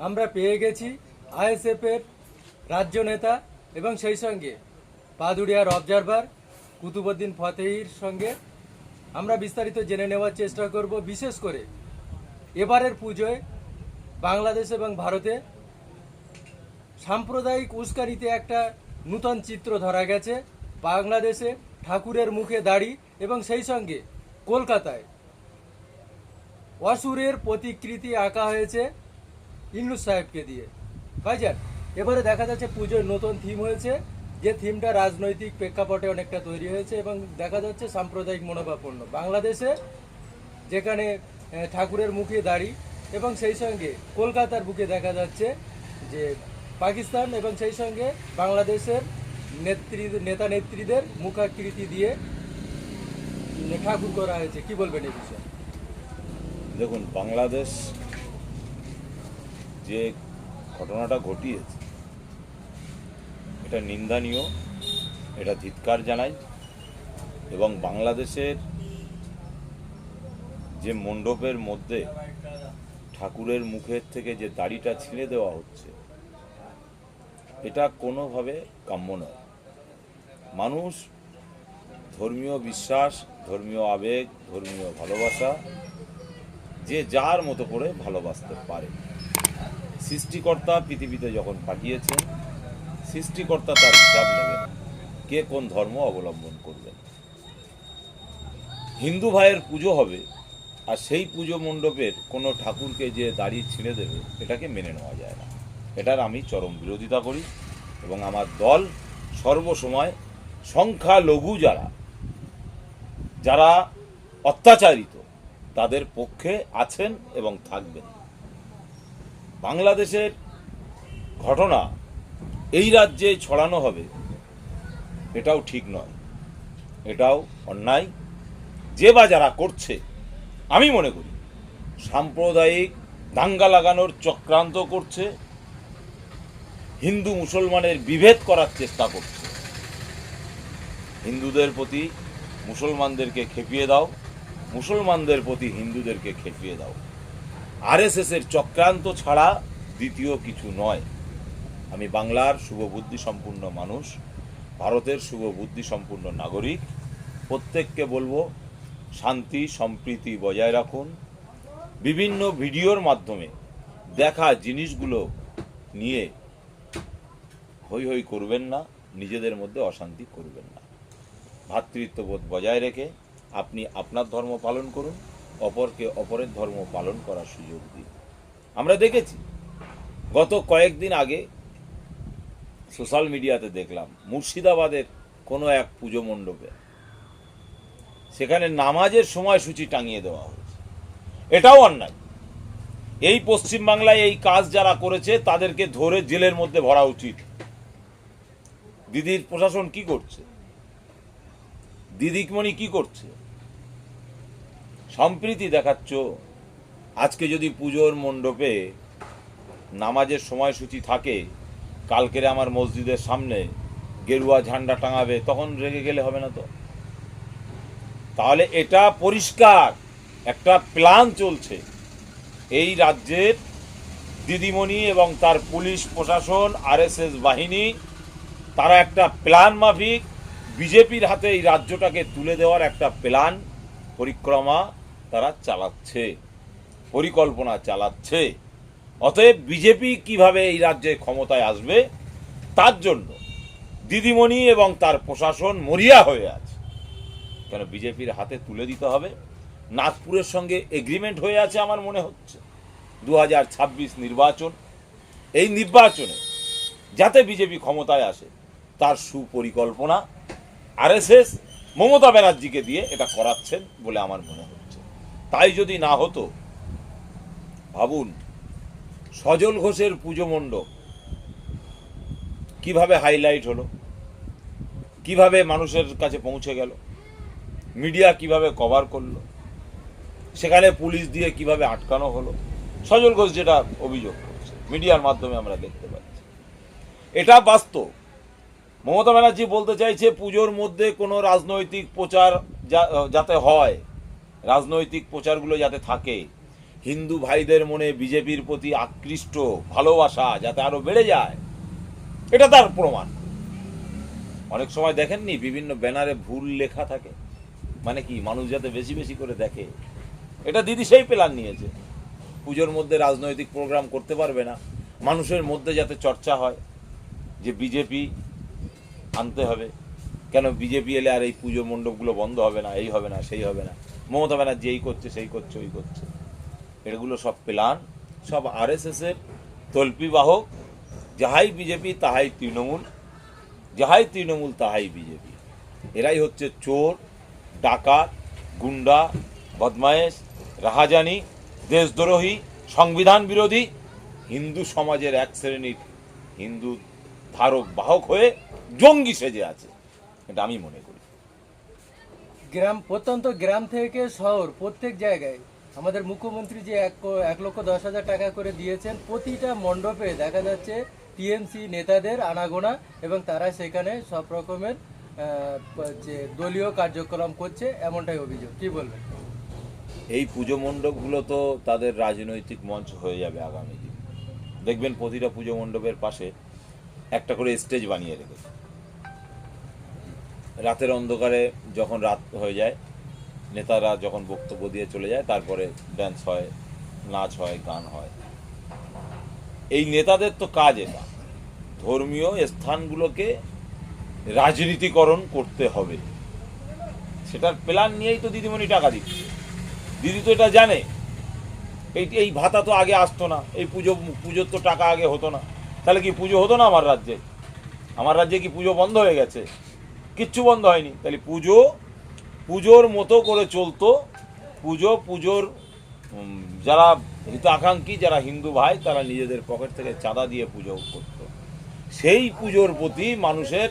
আমরা পেয়ে গেছি আইএসএফের রাজ্য নেতা এবং সেই সঙ্গে পাদুরিয়ার অবজারভার কুতুবুদ্দিন ফতেহির সঙ্গে। আমরা বিস্তারিত জেনে নেওয়ার চেষ্টা করব, বিশেষ করে এবারের পুজোয় বাংলাদেশ এবং ভারতে সাম্প্রদায়িক উস্কানিতে একটা নূতন চিত্র ধরা গেছে। বাংলাদেশে ঠাকুরের মুখে দাড়ি এবং সেই সঙ্গে কলকাতায় অসুরের প্রতিকৃতি আঁকা হয়েছে। ইন্নুস সাহেবকে দিয়ে। ভাইজান, এবারে দেখা যাচ্ছে পুজোর নতুন থিম হয়েছে, যে থিমটা রাজনৈতিক প্রেক্ষাপটে অনেকটা তৈরি হয়েছে এবং দেখা যাচ্ছে সাম্প্রদায়িক মনোভাবপূর্ণ। বাংলাদেশে যেখানে ঠাকুরের মুখে দাড়ি এবং সেই সঙ্গে কলকাতার বুকে দেখা যাচ্ছে যে পাকিস্তান এবং সেই সঙ্গে বাংলাদেশের নেত্রী, নেতা নেত্রীদের মুখাকৃতি দিয়ে ঠাকুর করা হয়েছে। কি বলবেন এই বিষয়ে? দেখুন, বাংলাদেশ যে ঘটনাটা ঘটিয়েছে, এটা নিন্দানীয়, এটা ধিৎকার জানাই এবং বাংলাদেশের যে মণ্ডপের মধ্যে ঠাকুরের মুখের থেকে যে দাড়িটা ছিঁড়ে দেওয়া হচ্ছে, এটা কোনোভাবে কাম্য নয়। মানুষ ধর্মীয় বিশ্বাস, ধর্মীয় আবেগ, ধর্মীয় ভালোবাসা, যে যার মতো করে ভালোবাসতে পারে। সৃষ্টিকর্তা পৃথিবীতে যখন পাঠিয়েছেন, সৃষ্টিকর্তা তার হিসাব নেবেন, কে কোন ধর্ম অবলম্বন করবেন। হিন্দু ভাইয়ের পুজো হবে, আর সেই পুজো মণ্ডপের কোনো ঠাকুরকে যে দাড়ি ছিঁড়ে দেবে, এটাকে মেনে নেওয়া যায় না। এটার আমি চরম বিরোধিতা করি এবং আমার দল সর্বসময় সংখ্যালঘু যারা যারা অত্যাচারিত, তাদের পক্ষে আছেন এবং থাকবেন। বাংলাদেশের ঘটনা এই রাজ্যে ছড়ানো হবে, এটাও ঠিক নয়। এটাও অন্যায়। যে বা যারা করছে, আমি মনে করি সাম্প্রদায়িক দাঙ্গা লাগানোর চক্রান্ত করছে, হিন্দু মুসলমানের বিভেদ করার চেষ্টা করছে। হিন্দুদের প্রতি মুসলমানদেরকে খেপিয়ে দাও, মুসলমানদের প্রতি হিন্দুদেরকে খেপিয়ে দাও। আরএসএস এর চক্রান্ত ছাড়া দ্বিতীয় কিছু নয়। আমি বাংলার শুভবুদ্ধি সম্পূর্ণ মানুষ, ভারতের শুভবুদ্ধি সম্পূর্ণ নাগরিক। প্রত্যেককে বলব, শান্তি, সম্প্রীতি বজায় রাখুন। বিভিন্ন ভিডিওর মাধ্যমে দেখা জিনিসগুলো নিয়ে হই হই করবেন না, নিজেদের মধ্যে অশান্তি করবেন না। ভ্রাতৃত্ববোধ বজায় রেখে আপনি আপনার ধর্ম পালন করুন। অপরকে অপরের ধর্ম পালন করার সুযোগ দিন আমরা দেখেছি, গত কয়েকদিন আগে সোশ্যাল মিডিয়াতে দেখলাম, মুর্শিদাবাদের কোনো এক পুজো মণ্ডপে সেখানে নামাজের সময়সূচি টাঙিয়ে দেওয়া হয়েছে। এটাও অন্যায়। এই পশ্চিমবাংলায় এই কাজ যারা করেছে, তাদেরকে ধরে জেলের মধ্যে ভরা উচিত। দিদির প্রশাসন কি করছে? দিদিকমণি কি করছে? সম্প্রীতি দেখাচ্ছ। আজকে যদি পুজোর মণ্ডপে নামাজের সময়সূচি থাকে, কালকের আমার মসজিদের সামনে গেরুয়া ঝান্ডা টাঙাবে, তখন রেগে গেলে হবে না তো? তাহলে এটা পরিষ্কার, একটা প্ল্যান চলছে। এই রাজ্যের দিদিমণি এবং তার পুলিশ প্রশাসন, আরএসএস বাহিনী, তারা একটা প্ল্যান মাফিক। বিজেপির হাতে এই রাজ্যটাকে তুলে দেওয়ার একটা প্ল্যান, পরিক্রমা। তারা চালাচ্ছে, পরিকল্পনা চালাচ্ছে। অতএব বিজেপি কীভাবে এই রাজ্যে ক্ষমতায় আসবে, তার জন্য দিদিমণি এবং তার প্রশাসন মরিয়া হয়ে আছে। কেন বিজেপির হাতে তুলে দিতে হবে? নাগপুরের সঙ্গে এগ্রিমেন্ট হয়ে আছে আমার মনে হচ্ছে। দু হাজার ছাব্বিশ নির্বাচন, এই নির্বাচনে যাতে বিজেপি ক্ষমতায় আসে, তার সুপরিকল্পনা আরএসএস মমতা ব্যানার্জিকে দিয়ে এটা করাচ্ছেন বলে আমার মনে হচ্ছে তাই যদি না হতো, ভাবুন, সজল ঘোষের পুজো মণ্ডপ কীভাবে হাইলাইট হলো? কীভাবে মানুষের কাছে পৌঁছে গেল? মিডিয়া কীভাবে কভার করল? সেখানে পুলিশ দিয়ে কীভাবে আটকানো হলো? সজল ঘোষ যেটা অভিযোগ করছে, মিডিয়ার মাধ্যমে আমরা দেখতে পাচ্ছি। এটা বাস্তব। মমতা ব্যানার্জি বলতে চাইছে, পুজোর মধ্যে কোনো রাজনৈতিক প্রচার যাতে হয় রাজনৈতিক প্রচারগুলো যাতে থাকে। হিন্দু ভাইদের মনে বিজেপির প্রতি আকৃষ্ট, ভালোবাসা যাতে আরও বেড়ে যায়, এটা তার প্রমাণ। অনেক সময় দেখেননি বিভিন্ন ব্যানারে ভুল লেখা থাকে? মানে কি, মানুষ যাতে বেশি বেশি করে দেখে? এটা দিদি সেই প্ল্যান নিয়েছে। পুজোর মধ্যে রাজনৈতিক প্রোগ্রাম করতে পারবে না। মানুষের মধ্যে যাতে চর্চা হয়, যে বিজেপি আনতে হবে। কেন বিজেপি এলে আর এই পুজো মণ্ডপগুলো বন্ধ হবে না, এই হবে না, সেই হবে না। মমতা ব্যানার্জি এই করছে, সেই করছে, ওই করছে। এগুলো সব প্ল্যান, সব আর এস এর তল্পি বাহক যাহাই বিজেপি, তাহাই তৃণমূল, যাহাই তৃণমূল, তাহাই বিজেপি। এরাই হচ্ছে চোর, ডাকাত, গুন্ডা, বদমায়েশ, রাহাজানি, দেশদ্রোহী, সংবিধান বিরোধী, হিন্দু সমাজের এক শ্রেণির হিন্দু ধারক বাহক হয়ে জঙ্গি সেজে আছে। এটা আমি মনে করি। গ্রাম, প্রত্যন্ত গ্রাম থেকে শহর, প্রত্যেক জায়গায়। আমাদের মুখ্যমন্ত্রী যে এক এক লক্ষ দশ হাজার টাকা করে দিয়েছেন, প্রতিটা মণ্ডপে দেখা যাচ্ছে টিএমসি নেতাদের আনাগোনা এবং তারা সেখানে সব রকমের যে দলীয় কার্যক্রম করছে, এমনটাই অভিযোগ। কি বলবেন? এই পুজো মণ্ডপগুলো তো তাদের রাজনৈতিক মঞ্চ হয়ে যাবে আগামী দিন। দেখবেন প্রতিটা পুজো মণ্ডপের পাশে একটা করে স্টেজ বানিয়ে রেখেছে। রাতের অন্ধকারে যখন রাত হয়ে যায়, নেতারা যখন বক্তব্য দিয়ে চলে যায়, তারপরে ড্যান্স হয়, নাচ হয়, গান হয়। এই নেতাদের তো কাজ এটা। ধর্মীয় স্থানগুলোকে রাজনীতিকরণ করতে হবে। সেটার প্ল্যান নিয়েই তো দিদিমণি টাকা দিচ্ছে। দিদি তো এটা জানে। এই এই ভাতা তো আগে আসতো না। এই পুজো পুজোর তো টাকা আগে হতো না। তাহলে কি পুজো হতো না আমার রাজ্যে? আমার রাজ্যে কি পুজো বন্ধ হয়ে গেছে? কিচ্ছু বন্ধ হয়নি। তাহলে পুজো, পুজোর মতো করে চলতো। পুজো, পুজোর যারা হিতাকাঙ্ক্ষী যারা হিন্দু ভাই, তারা নিজেদের পকেট থেকে চাঁদা দিয়ে পুজো করতো। সেই পুজোর প্রতি মানুষের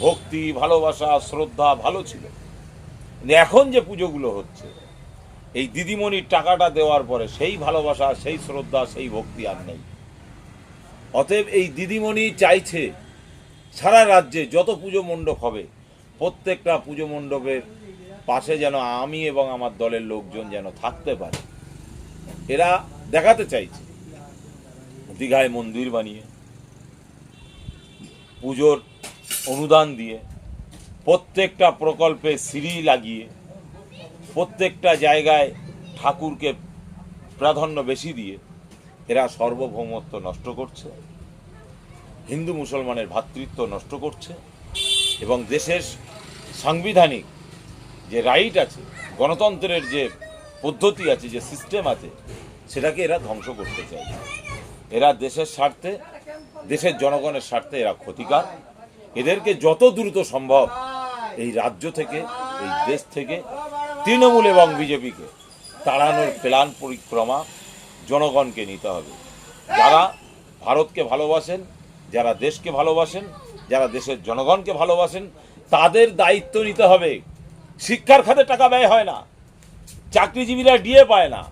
ভক্তি, ভালোবাসা, শ্রদ্ধা ভালো ছিল। এখন যে পুজোগুলো হচ্ছে, এই দিদিমণির টাকাটা দেওয়ার পরে সেই ভালোবাসা, সেই শ্রদ্ধা, সেই ভক্তি আর নেই। অতএব এই দিদিমণি চাইছে সারা রাজ্যে যত পুজো মণ্ডপ হবে প্রত্যেকটা পুজো মণ্ডপের পাশে যেন আমি এবং আমার দলের লোকজন যেন থাকতে পারে। এরা দেখাতে চাইছে। দীঘায় মন্দির বানিয়ে, পুজোর অনুদান দিয়ে, প্রত্যেকটা প্রকল্পে সিঁড়ি লাগিয়ে, প্রত্যেকটা জায়গায় ঠাকুরকে প্রাধান্য বেশি দিয়ে এরা সর্বভৌমত্ব নষ্ট করছে, হিন্দু মুসলমানের ভ্রাতৃত্ব নষ্ট করছে এবং দেশের সাংবিধানিক যে রাইট আছে, গণতন্ত্রের যে পদ্ধতি আছে, যে সিস্টেম আছে, সেটাকে এরা ধ্বংস করতে চায়। এরা দেশের স্বার্থে, দেশের জনগণের স্বার্থে এরা ক্ষতিকার। এদেরকে যত দ্রুত সম্ভব এই রাজ্য থেকে, এই দেশ থেকে, তৃণমূল এবং বিজেপিকে তাড়ানোর প্ল্যান পরিক্রমা জনগণকে নিতে হবে। যারা ভারতকে ভালোবাসেন, যারা দেশকে ভালোবাসেন, যারা দেশের জনগণকে ভালোবাসেন তাদের দায়িত্ব নিতে হবে। শিক্ষার খাতে টাকা ব্যয় হয় না। চাকরিজীবীরা ডিএ পায় না।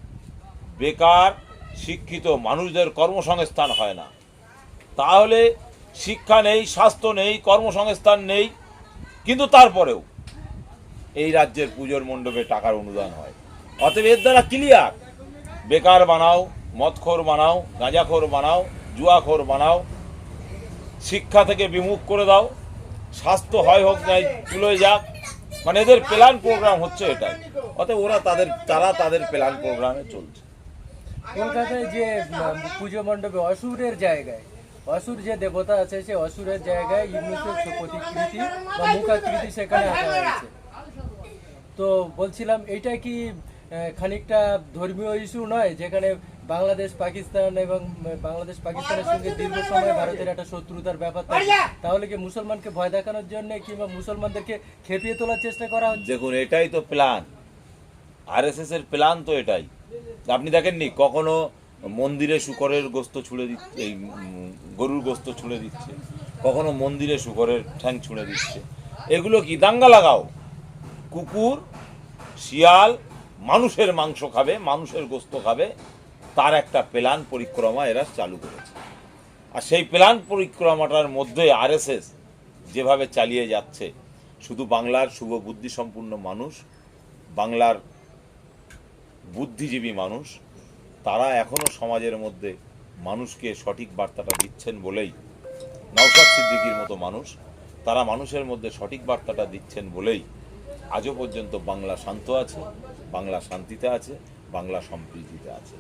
বেকার, শিক্ষিত মানুষদের কর্মসংস্থান হয় না। তাহলে শিক্ষা নেই, স্বাস্থ্য নেই, কর্মসংস্থান নেই, কিন্তু তারপরেও এই রাজ্যের পুজোর মণ্ডপে টাকার অনুদান হয়। অতএব এর দ্বারা ক্লিয়ার বেকার বানাও, মদখোর বানাও, গাঁজাখোর বানাও, জুয়াখোর বানাও, শিক্ষা থেকে বিমুখ করে দাও। স্বাস্থ্য হয় হোক নাই, তুলে যাক। মানে এদের প্ল্যান প্রোগ্রাম হচ্ছে এটাই। অতএব ওরা তাদের, তারা তাদের প্ল্যান প্রোগ্রামে চলছে। কলকাতায় যে পুজো মণ্ডপে অসুরের জায়গায়, অসুর যে দেবতা আছে, সে অসুরের জায়গায় ইউনুসের প্রতিকৃতি বা মুখাকৃতি সেখানে আঁকা হয়েছে। তো বলছিলাম এটা কি খানিকটা ধর্মীয় ইস্যু নয়, যেখানে বাংলাদেশ পাকিস্তান এবং বাংলাদেশ পাকিস্তানের সঙ্গে দীর্ঘ সময় ভারতের একটা শত্রুতার ব্যাপার থাকে তাহলে কি মুসলমানকে ভয় দেখানোর জন্য কিংবা মুসলমানদেরকে খেপিয়ে তোলার চেষ্টা করা হচ্ছে? দেখুন এটাই তো প্ল্যান আরএসএস এর প্ল্যান তো এটাই। আপনি দেখেননি কখনো মন্দিরে শুকরের গোস্ত ছুঁড়ে দিচ্ছে এই গরুর গোস্ত ছুঁড়ে দিচ্ছে কখনো মন্দিরে শুকরের ঠ্যাং ছুঁড়ে দিচ্ছে। এগুলো কি দাঙ্গা লাগাও? কুকুর শিয়াল মানুষের মাংস খাবে মানুষের গোস্ত খাবে তার একটা প্ল্যান পরিক্রমা এরা চালু করেছে। আর সেই প্ল্যান পরিক্রমাটার মধ্যে আরএসএস যেভাবে চালিয়ে যাচ্ছে, শুধু বাংলার শুভ বুদ্ধি সম্পূর্ণ মানুষ, বাংলার বুদ্ধিজীবী মানুষ, তারা এখনও সমাজের মধ্যে মানুষকে সঠিক বার্তাটা দিচ্ছেন বলেই, নওশাদ সিদ্দিকির মতো মানুষ, তারা মানুষের মধ্যে সঠিক বার্তাটা দিচ্ছেন বলেই আজও পর্যন্ত বাংলা শান্ত আছে, বাংলা শান্তিতে আছে, বাংলা সম্প্রীতিতে আছে।